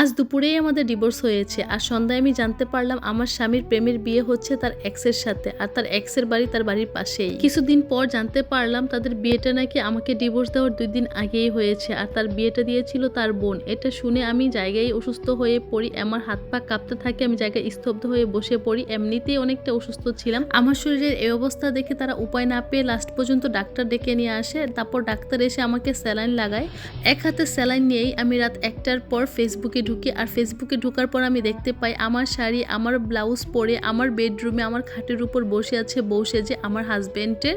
আজ দুপুরেই আমাদের ডিভোর্স হয়েছে। আর সন্ধ্যায় আমি জানতে পারলাম আমার স্বামীর প্রেমের বিয়ে হচ্ছে তার এক্সের সাথে। আর তার এক্সের বাড়ি তার বাড়ির পাশেই। কিছুদিন পর জানতে পারলাম তাদের বিয়েটা নাকি আমাকে ডিভোর্স দেওয়ার দুই দিন আগেই হয়েছে। আর তার বিয়েটা দিয়েছিল তার বোন। এটা শুনে আমি জায়গায় অসুস্থ হয়ে পড়ি। আমার হাত পা কাঁপতে থাকে, আমি জায়গায় স্তব্ধ হয়ে বসে পড়ি। এমনিতেই অনেকটা অসুস্থ ছিলাম। আমার শরীরের এই অবস্থা দেখে তারা উপায় না পেয়ে লাস্ট পর্যন্ত ডাক্তার ডেকে নিয়ে আসে। তারপর ডাক্তার এসে আমাকে স্যালাইন লাগায়। এক হাতে স্যালাইন নিয়েই আমি রাত একটার পর ফেসবুকে ঢুকি আর ফেসবুকে ঢোকার পর আমি দেখতে পাই আমার শাড়ি, আমার ব্লাউজ পরে, আমার বেডরুমে আমার খাটের উপর বসে আছে বউ সেজে আমার হাজব্যান্ডের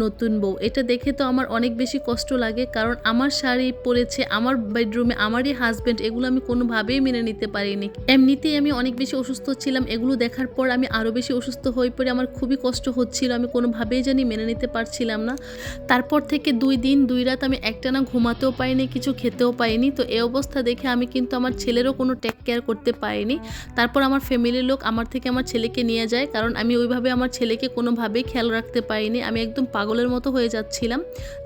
নতুন বউ। এটা দেখে তো আমার অনেক বেশি কষ্ট লাগে কারণ আমার শাড়ি পরেছে, আমার বেডরুমে আমারই হাজব্যান্ড এগুলো আমি কোনোভাবেই মেনে নিতে পারিনি। এমনিতেই আমি অনেক বেশি অসুস্থ ছিলাম, এগুলো দেখার পর আমি আরও বেশি অসুস্থ হয়ে পড়ে, আমার খুবই কষ্ট হচ্ছিল, আমি কোনোভাবেই জানি মেনে নিতে পারছিলাম না। তারপর থেকে দুই দিন, দুই রাত আমি একটানা ঘুমাতেও পাইনি কিছু খেতেও পাইনি তো এই অবস্থা দেখে আমি কিন্তু আমার ছেলেরও কোনো টেক কেয়ার করতে পারিনি। তারপর আমার ফ্যামিলির লোক আমার থেকে আমার ছেলেকে নিয়ে যায়, কারণ আমি ওইভাবে আমার ছেলেকে কোনোভাবেই খেয়াল রাখতে পারিনি। আমি একদম পাগলের মতো হয়ে যাচ্ছিলাম।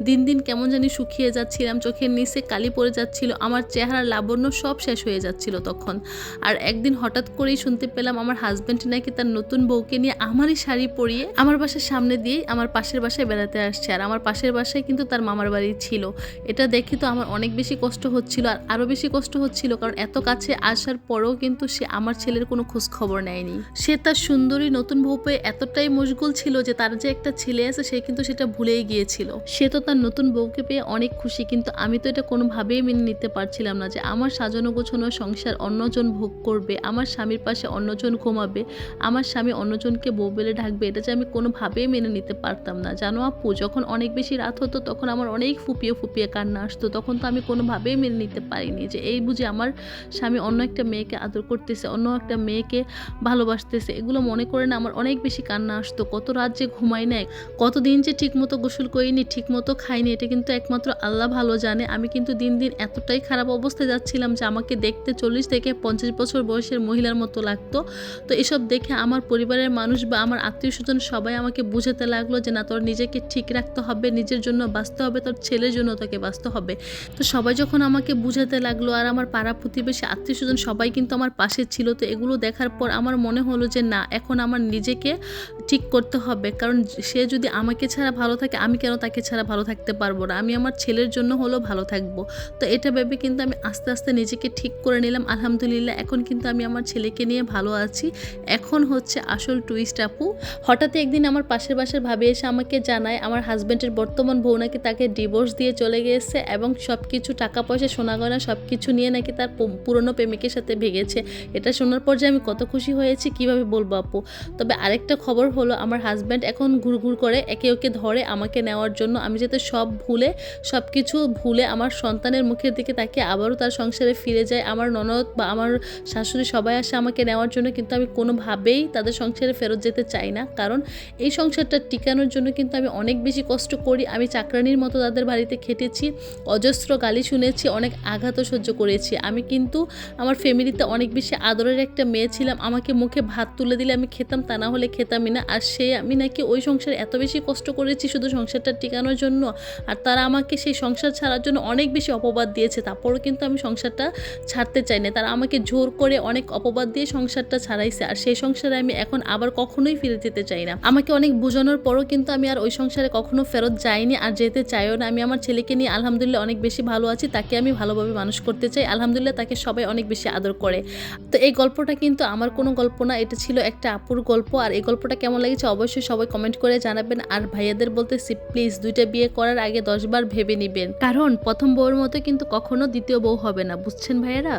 দিন দিন কেমন জানি শুকিয়ে যাচ্ছিলাম, চোখের নিচে কালি পড়ে যাচ্ছিল, আমার চেহারার লাবণ্য সব শেষ হয়ে যাচ্ছিল তখন। আর একদিন হঠাৎ করেই শুনতে পেলাম আমার হাজব্যান্ড নাকি তার নতুন বউকে নিয়ে আমারই শাড়ি পরিয়ে আমার বাসার সামনে দিয়েই আমার পাশের বাসায় বেড়াতে আসছে। আর আমার পাশের বাসায় কিন্তু তার মামার বাড়ি ছিল। এটা দেখে তো আমার অনেক বেশি কষ্ট হচ্ছিল আর আরও বেশি কষ্ট হচ্ছিল, কারণ এত কাছে আসার পরেও কিন্তু সে আমার ছেলের কোনো খোঁজ খবর নেয়নি। সে তার সুন্দরী নতুন বউ পেয়ে এতটাই মশগুল ছিল যে তার যে একটা ছেলে আছে, সে কিন্তু সেটা ভুলেই গিয়েছিল। সে তো তার নতুন বউকে পেয়ে অনেক খুশি, কিন্তু আমি তো এটা কোনোভাবেই মেনে নিতে পারছিলাম না যে আমার সাজানো গোছানো সংসার অন্যজন ভোগ করবে, আমার স্বামীর পাশে অন্যজন ঘুমাবে, আমার স্বামী অন্যজনকে বউ বেলে ঢাকবে, এটা যে আমি কোনোভাবেই মেনে নিতে পারতাম না। জানো আপু, যখন অনেক বেশি রাত হতো, তখন আমার অনেক ফুপিয়ে ফুপিয়ে কান্না আসতো, তখন তো আমি কোনোভাবেই মেনে নিতে পারিনি যে এই বুঝে আমার স্বামী অন্য একটা মেয়েকে আদর করতেছে, অন্য একটা মেয়েকে ভালোবাসতেছে। এগুলো মনে করে না আমার অনেক বেশি কান্না আসতো। কত রাত যে ঘুমাই নাই কতদিন যে ঠিকমতো গোসল করিনি, ঠিকমতো খাইনি, এটা কিন্তু একমাত্র আল্লাহ ভালো জানে। আমি কিন্তু দিন দিন এতটাই খারাপ অবস্থায় যাচ্ছিলাম যে আমাকে দেখতে চল্লিশ থেকে পঞ্চাশ বছর বয়সের মহিলার মতো লাগতো। তো এসব দেখে আমার পরিবারের মানুষ বা আমার আত্মীয় স্বজন সবাই আমাকে বুঝাতে লাগল যে, না, তোর নিজেকে ঠিক রাখতে হবে, নিজের জন্য বাঁচতে হবে, তোর ছেলের জন্য তোকে বাঁচতে হবে। তো সবাই যখন আমাকে বুঝাতে লাগল আর আমার পাড়া প্রতিবেশী আত্মীয় স্বজন সবাই কিন্তু আমার পাশে ছিল। তো এগুলো দেখার পর আমার মনে হলো যে, না, এখন আমার নিজেকে ঠিক করতে হবে। কারণ সে যদি আমাকে ছাড়া ভালো থাকে, আমি কেন তাকে ছাড়া ভালো থাকতে পারব না? আমি আমার ছেলের জন্য হলেও ভালো থাকব। তো এটা ভেবে কিন্তু আমি আস্তে আস্তে নিজেকে ঠিক করে নিলাম। আলহামদুলিল্লাহ, এখন কিন্তু আমি আমার ছেলেকে নিয়ে ভালো আছি। এখন হচ্ছে আসল টুইস্ট আপু হঠাৎ একদিন আমার পাশের বাসার ভাবে এসে আমাকে জানায়, আমার হাজব্যান্ডের বর্তমান বউ নাকি তাকে ডিভোর্স দিয়ে চলে গিয়েছে এবং সব কিছু টাকা পয়সা, সোনা গয়না সব কিছু নিয়ে নাকি তার পুরনো প্রেমিকের সাথে ভেগেছে। এটা শোনার পর যে আমি কত খুশি হয়েছি, কীভাবে বলব আপু? তবে আরেকটা খবর হলো, আমার হাজব্যান্ড এখন ঘুরঘুর করে, একে ওকে ধরে আমাকে নেওয়ার জন্য আমি যাতে সব ভুলে সব কিছু ভুলে আমার সন্তানের মুখের দিকে তাকে আবারও তার সংসারে ফিরে যায়। আমার ননদ বা আমার শাশুড়ি সবাই আসে আমাকে নেওয়ার জন্য, কিন্তু আমি কোনোভাবেই তাদের সংসারে ফেরত যেতে চাই না। কারণ এই সংসারটা টিকানোর জন্য কিন্তু আমি অনেক বেশি কষ্ট করি। আমি চাকরানির মতো তাদের বাড়িতে খেটেছি, অজস্র গালি শুনেছি, অনেক আঘাতও সহ্য করেছি। আমি কিন্তু আমার ফ্যামিলিতে অনেক বেশি আদরের একটা মেয়ে ছিলাম। আমাকে মুখে ভাত তুলে দিলে আমি খেতাম, তা না হলে খেতামই না। আর সে আমি নাকি ওই সংসারে এত বেশি কষ্ট করেছি শুধু সংসারটা টিকানোর জন্য। আর তারা আমাকে সেই সংসার ছাড়ার জন্য অনেক বেশি অপবাদ দিয়েছে। তারপরও কিন্তু আমি সংসারটা ছাড়তে চাই না তারা আমাকে জোর করে অনেক অপবাদ দিয়ে সংসারটা ছাড়াইছে। আর সেই সংসারে আমি এখন আবার কখনোই ফিরে যেতে চাই না। আমাকে অনেক বোঝানোর পরও কিন্তু আমি আর ওই সংসারে কখনো ফেরত যাইনি আর যেতে চাইও না। আমি আমার ছেলেকে নিয়ে আলহামদুলিল্লাহ অনেক বেশি ভালো আছি। তাকে আমি ভালোভাবে মানুষ করতে চাই। আলহামদুলিল্লাহ তাকে সবাই অনেক বেশি আদর করে। তো এই গল্পটা কিন্তু আমার কোনো গল্প না, এটা ছিল একটা আপুর গল্প। আর এই গল্পটা কেমন লেগেছে অবশ্যই সবাই কমেন্ট করে জানাবেন। আর ভাইয়াদের বলতেছি প্লিজ দুইটা বিয়ে করার আগে দশবার ভেবে নিবেন। কারণ প্রথম বউর মতো কিন্তু কখনো দ্বিতীয় বউ হবে না, বুঝছেন ভাইয়েরা?